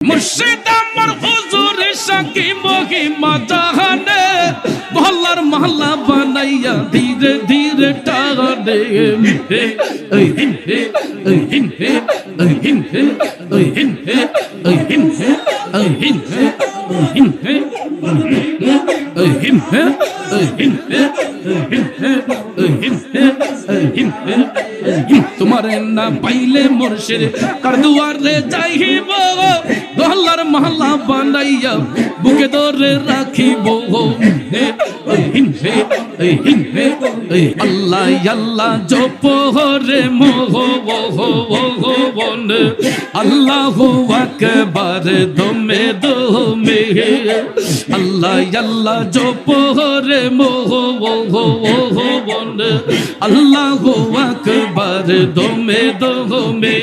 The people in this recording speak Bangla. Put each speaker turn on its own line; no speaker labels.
মুর্শিদ আমার হুজুর সাকি মহিমা জাহানে, মহল্লার মহল্লা বানাইয়া ধীরে ধীরে টানে। হে ওই হিন হে ওই হিন হে ওই হিন হে ওই হিন হে ওই হিন হে ওই তোমারে না পাইলে মোরশের কার দুয়ারে যাইব মহল্লার মহল্লা বানাইয়া বুকে ধরে রাখিব। আল্লাহ আল্লাহ, জপ রে মোহ আল্লাহ আকবার, দমে দমে। আল্লাহ আল্লাহ, জপ রে মোহ আল্লাহ আকবার, দমে দমে।